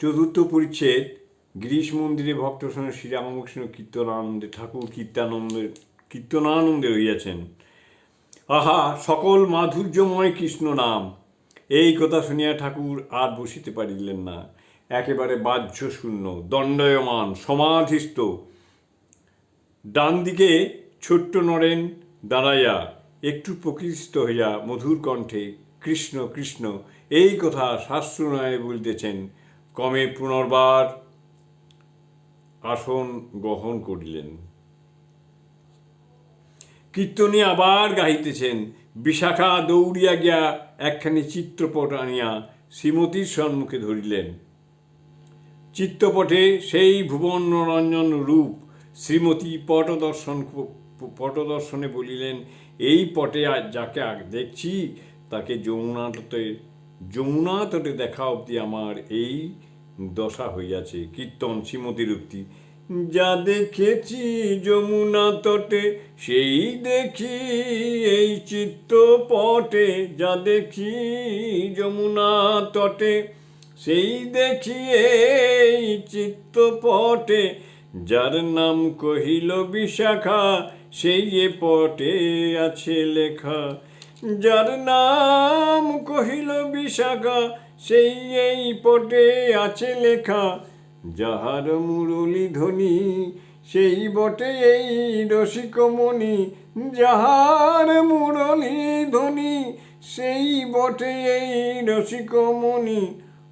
চতুর্থ পরিচ্ছেদ, গিরিশ মন্দিরে ভক্ত সঙ্গে শ্রীরামকৃষ্ণ কীর্তনানন্দে, ঠাকুর কীর্তানন্দে, কীর্তনানন্দে হইয়াছেন আহা, সকল মাধুর্যময় কৃষ্ণ নাম। এই কথা শুনিয়া ঠাকুর আর বসিতে পারিলেন না। একেবারে বাহ্য শূন্য দণ্ডয়মান, সমাধিস্থ। ডান দিকে ছোট্ট নরেন দাঁড়াইয়া একটু প্রকৃষ্ট হইয়া মধুর কণ্ঠে, কৃষ্ণ কৃষ্ণ, এই কথা শাস্ত্রনয়ে বলিতেছেন ক্রমে পুনর্বার আসন গ্রহণ করিলেন। কীর্তনে আবার গাহিতেছেন, বিশাখা দৌড়িয়া গিয়া একখানি চিত্রপট আনিয়া শ্রীমতীর সম্মুখে ধরিলেন। চিত্রপটে সেই ভুবন রঞ্জন রূপ শ্রীমতী পটদর্শন পটদর্শনে বলিলেন, এই পটে আজ যাকে দেখছি, তাকে যমুনা তটে যমুনা তটে দেখা অবধি আমার এই দশা হইয়াছে। কীর্তন শ্রীমতীর উক্তি যা দেখেছি যমুনা তটে, সেই দেখি এই চিত্রপটে। যা দেখি যমুনা তটে, সেই দেখি এই চিত্ত পটে যার নাম কহিল বিশাখা, সেই এ পটে আছে লেখা। যার নাম কহিল বিশাখা, সেই এই পটে আছে লেখা। যাহার মুরলী ধ্বনি সেই বটে এই রসিকমণি যাহার মুরলী ধ্বনি সেই বটে এই রসিকমণি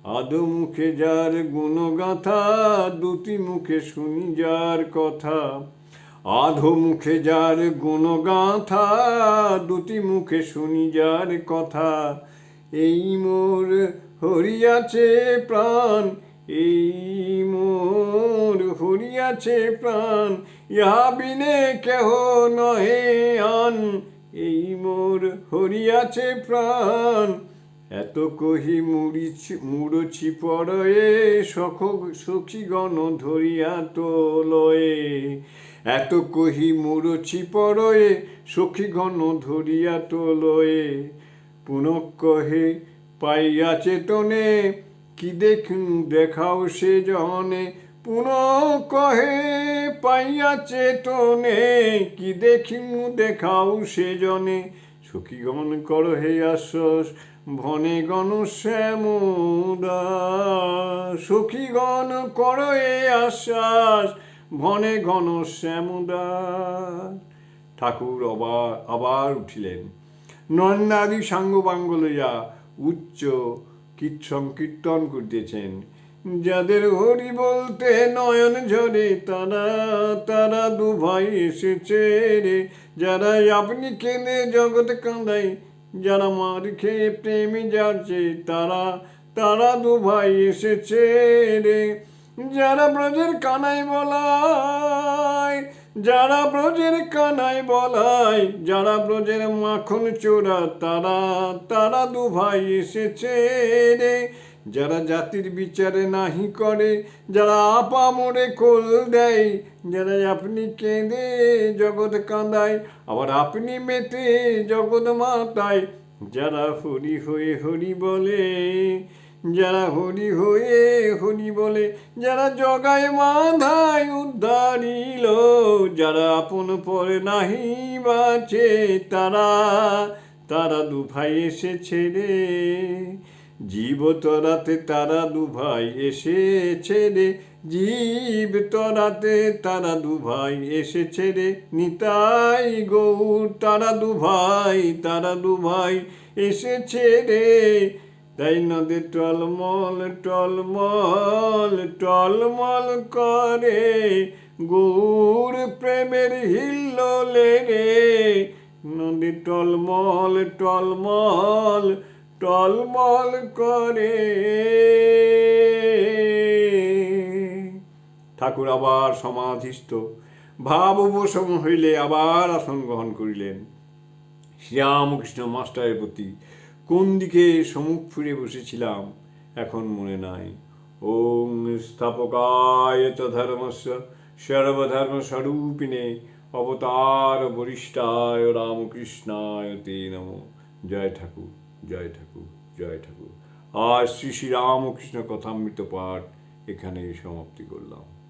আদো মুখে যার গুণগাথা, দুটি মুখে শুনি যার কথা। আধো মুখে যার গুণগাথা দুটি মুখে শুনি যার কথা। এই মোর হরিয়াছে প্রাণ, এই মোর হরিয়াছে প্রাণ। ইহা বিনে কেহ নহে আন, এই মোর হরিয়াছে প্রাণ। এত কহি মুড়িছি মুড়ছি পরয়ে সখ সখীগণ ধরিয়া তোলয়ে। এত কহি মুড়ছি পরয়ে সখীগণ ধরিয়া তোলয়ে। পুনঃ কহে, পাইয়া চেতনে, কি দেখুন দেখাও সে জনে পুনঃ কহে, পাইয়া চেতনে, কি দেখিন দেখাও সে জনে। সখীগণ কর হে আশ্বাস ভনে গণ শ্যামদা সখীগণ কর এ আশ্বাস ভনে ঘন শ্যামদা ঠাকুর আবার আবার উঠিলেন। নন্দাদি সাঙ্গ বাঙ্গ লইয়া উচ্চ কীট সংকীর্তন করিতেছেন। যাদের হরি বলতে নয়ন ঝরে, তারা তারা দু ভাই এসেছে রে। যারা আপনি কেঁদে জগৎ কাঁদাই যারা মার খেয়ে প্রেমে যাচ্ছে, তারা তারা দু ভাই এসেছে রে। যারা ব্রজের কানাই বলায়, যারা ব্রজের কানাই বলায়, যারা ব্রজের মাখন চোরা, তারা তারা দু ভাই এসেছে রে। যারা জাতির বিচারে নাহি করে, যারা আপা মোড়ে কোল দেয়, যারা আপনি কেঁদে জগৎ কাঁদায়, আবার আপনি মেতে জগৎ মাতায়, যারা হরি হয়ে হরি বলে, যারা হরি হয়ে হরি বলে, যারা জগায় মাধায় উদ্ধারিল যারা আপন পরে নাহি বাঁচে তারা তারা দু ভাই এসেছে রে জীব তরাতে তারা দু ভাই এসেছে রে। জীব তরাতে তারা দু ভাই এসেছে রে। নিতাই গৌর তারা দু ভাই তারা দু ভাই এসেছে রে। তাই নদী টলমল টলমল টলমল করে। গৌর প্রেমের হিল্লোলে রে। নদী টলমল টলমল টলমল করে। ঠাকুর আবার সমাধিস্থ। ভাব উপশম হইলে আবার আসন গ্রহণ করিলেন। শ্রীরামকৃষ্ণ মাস্টারের প্রতি কোন দিকে সমুখ ফিরে বসেছিলাম এখন মনে নাই। ওং স্থাপকায় চ ধর্মস্য সর্বধর্ম স্বরূপিণে অবতার বরিষ্ঠায় রামকৃষ্ণায় তে নম। জয় ঠাকুর। জয় ঠাকুর জয় ঠাকুর। আর শ্রী শ্রী রামকৃষ্ণ কথামৃত পাঠ এখানে সমাপ্তি করলাম।